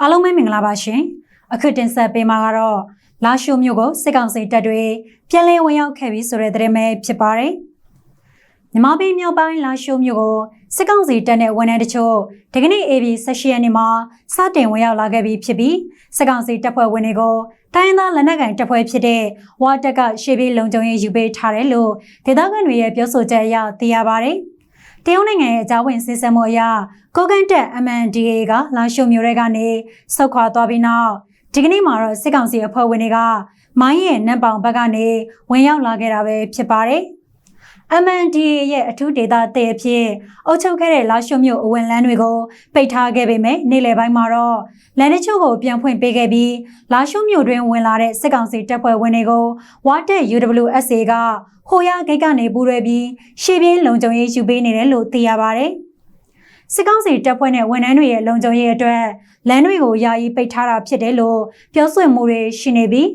အားလုံးပဲမင်္ဂလာပါရှင်အခုတင်ဆက်ပေးမှာကတော့လာရှိုမြို့ကိုစစ်ကောင်စီတပ်တွေပြည်လဲဝင်ရောက်ခဲ့ပြီဆိုတဲ့သတင်းပဲဖြစ်ပါတယ်မြမပြည်မြောက်ပိုင်းလာရှိုမြို့ကိုစစ်ကောင်စီတပ်နဲ့ဝန်ထမ်းတချို့ဒီကနေ့ AB 16ရက်နေ့မှာစတင်ဝင်ရောက်လာခဲ့ပြီဖြစ်ပြီးစစ်ကောင်စီတပ်ဖွဲ့ဝင်တွေကိုတိုင်းသားလက်နက်ကိုင်တပ်ဖွဲ့ဖြစ်တဲ့ဝါတက်ကရှေ့ပြေးလုံခြုံရေးယူပေးထားတယ်လို့ဒေသခံတွေရဲ့ပြောဆိုချက်အရသိရပါတယ် တရုတ်နိုင်ငံရဲ့အကြဝင်စစ်ဆမှုအရကိုကန်တက် MNDA ကလာရှုံမျိုးတွေကနေဆုတ်ခွာသွားပြီးနောက်ဒီကနေ့မှာတော့စစ်ကောင်စီအဖွဲ့ဝင်တွေကမိုင်းရဲ့နက်ပောင်ဘက်ကနေဝင်ရောက်လာခဲ့တာပဲဖြစ်ပါတယ်။ MNDA ရဲ့အထူးဒေသတည်အဖြစ်အုပ်ချုပ်ခဲ့တဲ့လာရှုံမျိုးအဝင်လန်းတွေကိုပိတ်ထားခဲ့ပေမဲ့နေ့လယ်ပိုင်းမှာတော့လန်တချို့ကိုပြန်ဖွင့်ပေးခဲ့ပြီးလာရှုံမျိုးတွင်ဝင်လာတဲ့စစ်ကောင်စီတပ်ဖွဲ့ဝင်တွေကိုဝါတက် UWSA ကဟိုရဂိတ်ကနေပူးရဲပြီးရှေ့ပြေးလုံခြုံရေးယူပေးနေတယ်လို့သိရပါတယ်။ စစ်ကောင်စီတပ်ဖွဲ့နဲ့ဝန်ထမ်းတွေရဲ့လုံခြုံရေးအတွက်လမ်းတွေကိုယာယီပိတ်ထားတာဖြစ်တယ်လို့ပြောဆိုမှုတွေရှိနေပြီး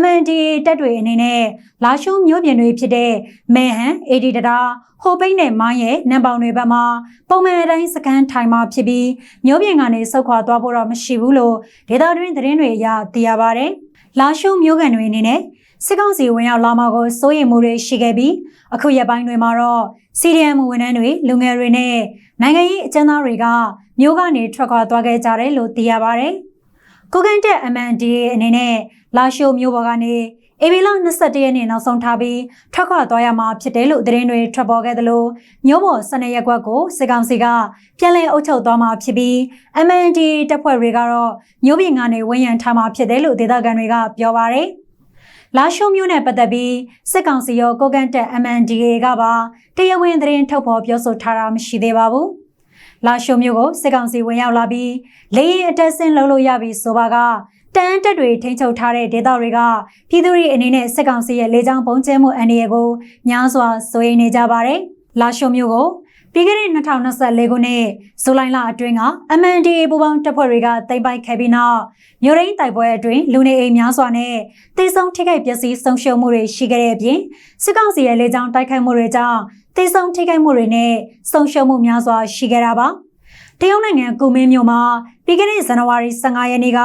MNDA တပ်တွေအနေနဲ့လာရှုံးမျိုးပြင်တွေဖြစ်တဲ့မဲဟန်အေဒီတရာဟိုပိတ်နဲ့မိုင်းရဲ့နံပေါင်တွေဘက်မှာပုံမှန်အတိုင်းစကန်ထိုင်မှာဖြစ်ပြီးမျိုးပြင်ကနေဆုတ်ခွာသွားဖို့တော့မရှိဘူးလို့ဒေတာတွင်သတင်းတွေအရသိရပါဗျ။လာရှုံးမျိုးကန်တွေအနေနဲ့ စစ်ကောင်စီဝင်ရောက်လာမှာကိုစိုးရိမ်မှုတွေရှိခဲ့ပြီးအခုရက်ပိုင်းတွေမှာတော့ CDM ဝန်ထမ်းတွေလူငယ်တွေနဲ့နိုင်ငံရေးအကျဉ်းသားတွေကမြို့ကနေထွက်ခွာသွားခဲ့ကြတယ်လို့သိရပါဗျ။ကိုကန်တက် MNDA အနေနဲ့လာရှိုမြို့ပေါ်ကနေအေဘီလာ21ရက်နေ့နောက်ဆုံးထားပြီးထွက်ခွာသွားရမှာဖြစ်တယ်လို့သတင်းတွေထွက်ပေါ်ခဲ့သလိုမြို့ပေါ်စနေရက်ကွက်ကိုစစ်ကောင်စီကပြန်လည်အုပ်ချုပ်သွားမှာဖြစ်ပြီး MNDA တပ်ဖွဲ့တွေကတော့မြို့ပြင်ကနေဝန်ရံထားမှာဖြစ်တယ်လို့ဒေသခံတွေကပြောပါရယ်။ လာရှုံမျိုးနဲ့ပတ်သက်ပြီးစစ်ကောင်စီရောကိုကန်တက် MNDA ကပါတရားဝင်သတင်းထုတ်ဖော်ပြောဆိုထားတာမရှိသေးပါဘူး။လာရှုံမျိုးကိုစစ်ကောင်စီဝင်ရောက်လာပြီးလေရင်အတက်ဆင်းလှုပ်လို့ရပြီဆိုပါကတန်းတက်တွေထိန်းချုပ်ထားတဲ့ဒေသတွေကပြည်သူတွေအနေနဲ့စစ်ကောင်စီရဲ့လေကြောင်းပုံကျဲမှုအန္တရာယ်ကိုများစွာစိုးရိမ်နေကြပါတယ်။လာရှုံမျိုးကို ပြီးခဲ့တဲ့2024ခုနှစ်ဇူလိုင်လအတွင်းက MNDA ပူးပေါင်းတပ်ဖွဲ့တွေကတိမ့်ပိုက်ခဲ့ပြီးနောက်မြို့ရင်းတိုက်ပွဲအတွင်းလူနေအိမ်များစွာနဲ့တေဆုံးထိခိုက်ပျက်စီးဆုံးရှုံးမှုတွေရှိခဲ့တဲ့အပြင်စစ်ကောင်စီရဲ့လေကြောင်းတိုက်ခိုက်မှုတွေကြောင့်တေဆုံးထိခိုက်မှုတွေနဲ့ဆုံးရှုံးမှုများစွာရှိခဲ့တာပါတရုတ်နိုင်ငံကူမင်းမြို့မှာပြီးခဲ့တဲ့ဇန်နဝါရီ15ရက်နေ့က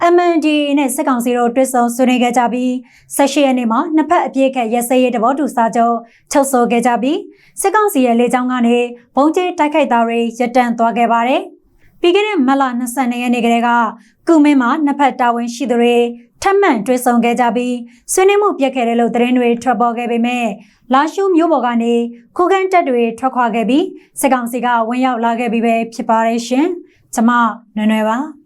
MND နဲ့စစ်ကောင်စီတို့တွဲဆုံဆွေးနွေးခဲ့ကြပြီး18ရက်နေ့မှာနှစ်ဖက်အပြည့်ခက်ရက်စဲရေးတဘောတူစာချုပ်ချုပ်ဆိုခဲ့ကြပြီးစစ်ကောင်စီရဲ့လေကြောင်းကနေဘုံကျဲတိုက်ခိုက်တာတွေရပ်တန့်သွားခဲ့ပါတယ်။ပြီးခဲ့တဲ့မလ22ရက်နေ့ကတည်းကကုမင်းမှာနှစ်ဖက်တာဝန်ရှိသူတွေထပ်မံတွဲဆုံခဲ့ကြပြီးဆွေးနွေးမှုပြတ်ခဲ့တယ်လို့သတင်းတွေထွက်ပေါ်ခဲ့ပေမဲ့လာရှုမျိုးပေါ်ကနေခိုးကန်တက်တွေထွက်ခွာခဲ့ပြီးစစ်ကောင်စီကဝင်ရောက်လာခဲ့ပြီးပဲဖြစ်ပါတယ်ရှင်။ကျမနွယ်နွယ်ပါ